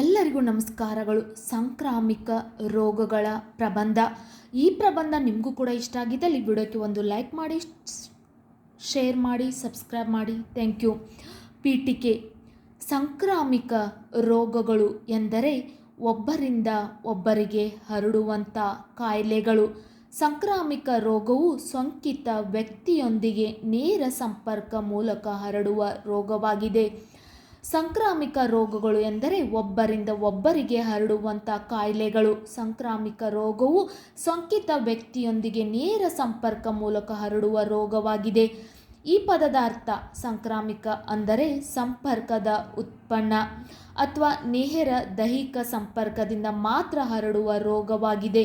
ಎಲ್ಲರಿಗೂ ನಮಸ್ಕಾರಗಳು. ಸಾಂಕ್ರಾಮಿಕ ರೋಗಗಳ ಪ್ರಬಂಧ. ಈ ಪ್ರಬಂಧ ನಿಮಗೂ ಕೂಡ ಇಷ್ಟ ಆಗಿದ್ದಲ್ಲಿ ವಿಡಿಯೋಕ್ಕೆ ಒಂದು ಲೈಕ್ ಮಾಡಿ ಶೇರ್ ಮಾಡಿ ಸಬ್ಸ್ಕ್ರೈಬ್ ಮಾಡಿ. ಥ್ಯಾಂಕ್ ಯು ಪೀಠಿಕೆ. ಸಾಂಕ್ರಾಮಿಕ ರೋಗಗಳು ಎಂದರೆ ಒಬ್ಬರಿಂದ ಒಬ್ಬರಿಗೆ ಹರಡುವಂಥ ಕಾಯಿಲೆಗಳು. ಸಾಂಕ್ರಾಮಿಕ ರೋಗವು ಸೋಂಕಿತ ವ್ಯಕ್ತಿಯೊಂದಿಗೆ ನೇರ ಸಂಪರ್ಕ ಮೂಲಕ ಹರಡುವ ರೋಗವಾಗಿದೆ. ಸಾಂಕ್ರಾಮಿಕ ರೋಗಗಳು ಎಂದರೆ ಒಬ್ಬರಿಂದ ಒಬ್ಬರಿಗೆ ಹರಡುವಂಥ ಕಾಯಿಲೆಗಳು. ಸಾಂಕ್ರಾಮಿಕ ರೋಗವು ಸೋಂಕಿತ ವ್ಯಕ್ತಿಯೊಂದಿಗೆ ನೇರ ಸಂಪರ್ಕ ಮೂಲಕ ಹರಡುವ ರೋಗವಾಗಿದೆ. ಈ ಪದದ ಅರ್ಥ ಸಾಂಕ್ರಾಮಿಕ ಅಂದರೆ ಸಂಪರ್ಕದ ಉತ್ಪನ್ನ ಅಥವಾ ನೇರ ದೈಹಿಕ ಸಂಪರ್ಕದಿಂದ ಮಾತ್ರ ಹರಡುವ ರೋಗವಾಗಿದೆ.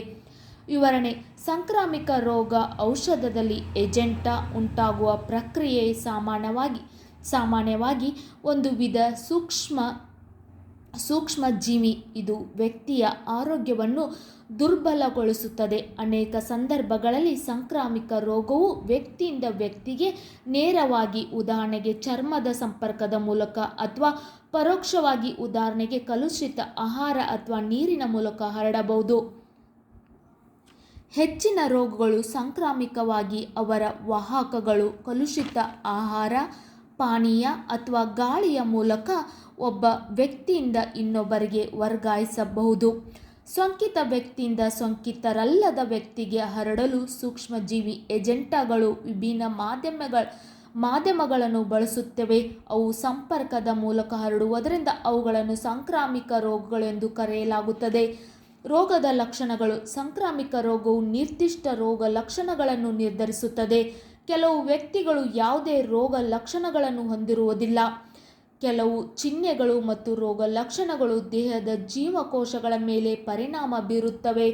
ವಿವರಣೆ, ಸಾಂಕ್ರಾಮಿಕ ರೋಗ ಔಷಧದಲ್ಲಿ ಏಜೆಂಟ ಉಂಟಾಗುವ ಪ್ರಕ್ರಿಯೆ ಸಾಮಾನ್ಯವಾಗಿ ಸಾಮಾನ್ಯವಾಗಿ ಒಂದು ವಿಧ ಸೂಕ್ಷ್ಮ ಸೂಕ್ಷ್ಮ ಜೀವಿ ಇದು ವ್ಯಕ್ತಿಯ ಆರೋಗ್ಯವನ್ನು ದುರ್ಬಲಗೊಳಿಸುತ್ತದೆ. ಅನೇಕ ಸಂದರ್ಭಗಳಲ್ಲಿ ಸಾಂಕ್ರಾಮಿಕ ರೋಗವು ವ್ಯಕ್ತಿಯಿಂದ ವ್ಯಕ್ತಿಗೆ ನೇರವಾಗಿ ಉದಾಹರಣೆಗೆ ಚರ್ಮದ ಸಂಪರ್ಕದ ಮೂಲಕ ಅಥವಾ ಪರೋಕ್ಷವಾಗಿ ಉದಾಹರಣೆಗೆ ಕಲುಷಿತ ಆಹಾರ ಅಥವಾ ನೀರಿನ ಮೂಲಕ ಹರಡಬಹುದು. ಹೆಚ್ಚಿನ ರೋಗಗಳು ಸಾಂಕ್ರಾಮಿಕವಾಗಿ ಅವರ ವಾಹಕಗಳು, ಕಲುಷಿತ ಆಹಾರ ಪಾನೀಯ ಅಥವಾ ಗಾಳಿಯ ಮೂಲಕ ಒಬ್ಬ ವ್ಯಕ್ತಿಯಿಂದ ಇನ್ನೊಬ್ಬರಿಗೆ ವರ್ಗಾಯಿಸಬಹುದು. ಸೋಂಕಿತ ವ್ಯಕ್ತಿಯಿಂದ ಸೋಂಕಿತರಲ್ಲದ ವ್ಯಕ್ತಿಗೆ ಹರಡಲು ಸೂಕ್ಷ್ಮಜೀವಿ ಏಜೆಂಟಗಳು ವಿಭಿನ್ನ ಮಾಧ್ಯಮಗಳ, ಮಾಧ್ಯಮಗಳನ್ನು ಬಳಸುತ್ತವೆ. ಅವು ಸಂಪರ್ಕದ ಮೂಲಕ ಹರಡುವುದರಿಂದ ಅವುಗಳನ್ನು ಸಾಂಕ್ರಾಮಿಕ ರೋಗಗಳೆಂದು ಕರೆಯಲಾಗುತ್ತದೆ. ರೋಗದ ಲಕ್ಷಣಗಳು, ಸಾಂಕ್ರಾಮಿಕ ರೋಗವು ನಿರ್ದಿಷ್ಟ ರೋಗ ಲಕ್ಷಣಗಳನ್ನು ನಿರ್ಧರಿಸುತ್ತದೆ. ಕೆಲವು ವ್ಯಕ್ತಿಗಳು ಯಾವುದೇ ರೋಗ ಲಕ್ಷಣಗಳನ್ನು ಹೊಂದಿರುವುದಿಲ್ಲ. ಕೆಲವು ಚಿಹ್ನೆಗಳು ಮತ್ತು ರೋಗ ಲಕ್ಷಣಗಳು ದೇಹದ ಜೀವಕೋಶಗಳ ಮೇಲೆ ಪರಿಣಾಮ ಬೀರುತ್ತವೆ.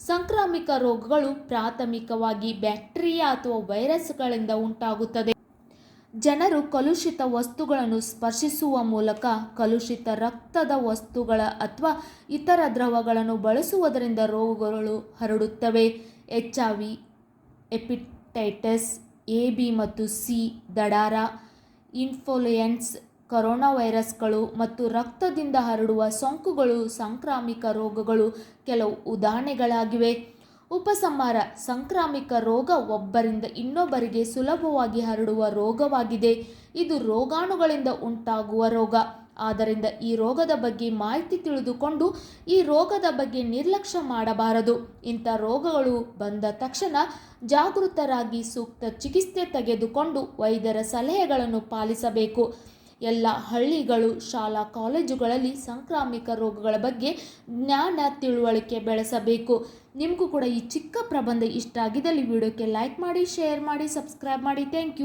ಸಾಂಕ್ರಾಮಿಕ ರೋಗಗಳು ಪ್ರಾಥಮಿಕವಾಗಿ ಬ್ಯಾಕ್ಟೀರಿಯಾ ಅಥವಾ ವೈರಸ್ಗಳಿಂದ ಉಂಟಾಗುತ್ತದೆ. ಜನರು ಕಲುಷಿತ ವಸ್ತುಗಳನ್ನು ಸ್ಪರ್ಶಿಸುವ ಮೂಲಕ ಕಲುಷಿತ ರಕ್ತದ ವಸ್ತುಗಳ ಅಥವಾ ಇತರ ದ್ರವಗಳನ್ನು ಬಳಸುವುದರಿಂದ ರೋಗಗಳು ಹರಡುತ್ತವೆ. H I V, hepatitis A, B ಮತ್ತು ಸಿ ದಡಾರ ಇನ್ಫ್ಲೂಯೆನ್ಸ್ ಕೊರೋನಾ ವೈರಸ್ಗಳು ಮತ್ತು ರಕ್ತದಿಂದ ಹರಡುವ ಸೋಂಕುಗಳು, ಸಾಂಕ್ರಾಮಿಕ ರೋಗಗಳು ಕೆಲವು ಉದಾಹರಣೆಗಳಾಗಿವೆ. ಉಪಸಂಹಾರ, ಸಾಂಕ್ರಾಮಿಕ ರೋಗ ಒಬ್ಬರಿಂದ ಇನ್ನೊಬ್ಬರಿಗೆ ಸುಲಭವಾಗಿ ಹರಡುವ ರೋಗವಾಗಿದೆ. ಇದು ರೋಗಾಣುಗಳಿಂದ ಉಂಟಾಗುವ ರೋಗ. ಆದ್ದರಿಂದ ಈ ರೋಗದ ಬಗ್ಗೆ ಮಾಹಿತಿ ತಿಳಿದುಕೊಂಡು ಈ ರೋಗದ ಬಗ್ಗೆ ನಿರ್ಲಕ್ಷ್ಯ ಮಾಡಬಾರದು. ಇಂಥ ರೋಗಗಳು ಬಂದ ತಕ್ಷಣ ಜಾಗೃತರಾಗಿ ಸೂಕ್ತ ಚಿಕಿತ್ಸೆ ತೆಗೆದುಕೊಂಡು ವೈದ್ಯರ ಸಲಹೆಗಳನ್ನು ಪಾಲಿಸಬೇಕು. ಎಲ್ಲ ಹಳ್ಳಿಗಳು, ಶಾಲಾ ಕಾಲೇಜುಗಳಲ್ಲಿ ಸಾಂಕ್ರಾಮಿಕ ರೋಗಗಳ ಬಗ್ಗೆ ಜ್ಞಾನ ತಿಳುವಳಿಕೆ ಬೆಳೆಸಬೇಕು. ನಿಮಗೂ ಕೂಡ ಈ ಚಿಕ್ಕ ಪ್ರಬಂಧ ಇಷ್ಟ ಆಗಿದ್ದಲ್ಲಿ ವಿಡಿಯೋಕ್ಕೆ ಲೈಕ್ ಮಾಡಿ, ಶೇರ್ ಮಾಡಿ, ಸಬ್ಸ್ಕ್ರೈಬ್ ಮಾಡಿ. Thank you.